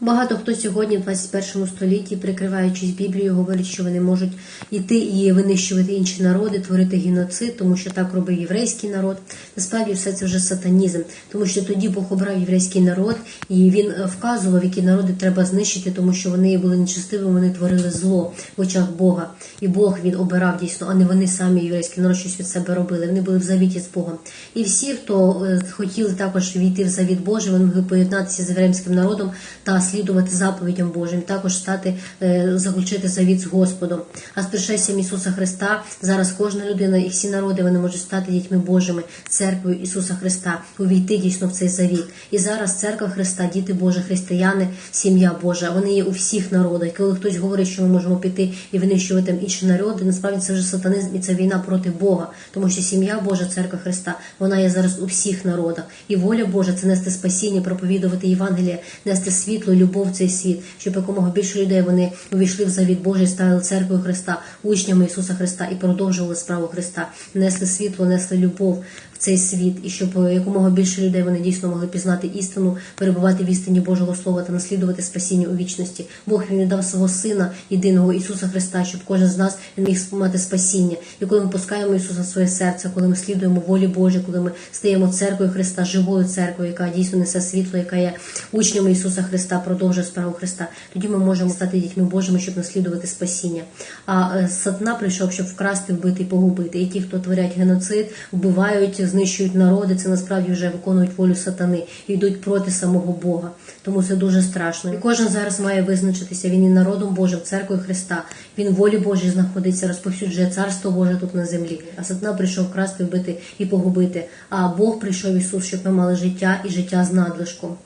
Багато хто сьогодні, в 21 столітті, прикриваючись Біблією, говорить, що вони можуть іти і винищувати інші народи, творити геноцид, тому що так робив єврейський народ. Насправді все це вже сатанізм, тому що тоді Бог обрав єврейський народ, і він е, вказував, які народи треба знищити, тому що вони були нечестивими, вони творили зло в очах Бога. І Бог він обирав дійсно, а не вони самі єврейський народ щось від себе робили. Вони були в завіті з Богом. І всі, хто е, хотіли також війти в завіт Божий, вони могли поєднатися з єврейським народом та слідувати заповідям Божим, також стати е, заключити завіт з Господом. А з пришестям Ісуса Христа зараз кожна людина і всі народи вони можуть стати дітьми Божими, церквою Ісуса Христа, увійти дійсно в цей завіт. І зараз церква Христа, діти Божі, християни, сім'я Божа. Вони є у всіх народах. Коли хтось говорить, що ми можемо піти і винищувати інші народи, насправді це вже сатанизм і це війна проти Бога, тому що сім'я Божа, церква Христа, вона є зараз у всіх народах. І воля Божа це нести спасіння, проповідувати Євангеліє, нести світло, любов в цей світ, щоб якомога більше людей вони увійшли в завіт Божий, стали церквою Христа, учнями Ісуса Христа і продовжували справу Христа, несли світло, несли любов цей світ, і щоб якомога більше людей вони дійсно могли пізнати істину, перебувати в істині Божого Слова та наслідувати спасіння у вічності. Бог він віддав свого сина, єдиного Ісуса Христа, щоб кожен з нас міг мати спасіння. І коли ми пускаємо Ісуса в своє серце, коли ми слідуємо волі Божій, коли ми стаємо церквою Христа, живою церквою, яка дійсно несе світло, яка є учнями Ісуса Христа, продовжує справу Христа, тоді ми можемо стати дітьми Божими, щоб наслідувати спасіння. А е, сатана прийшов, щоб вкрасти, вбити і погубити. І ті, хто творять геноцид, вбивають, знищують народи, це насправді вже виконують волю сатани і йдуть проти самого Бога. Тому це дуже страшно. І кожен зараз має визначитися. Він і народом Божим, церквою Христа. Він волі Божій знаходиться, розповсюджує царство Боже тут на землі. А сатана прийшов красти, вбити і погубити. А Бог прийшов Ісус, щоб ми мали життя і життя з надлишком.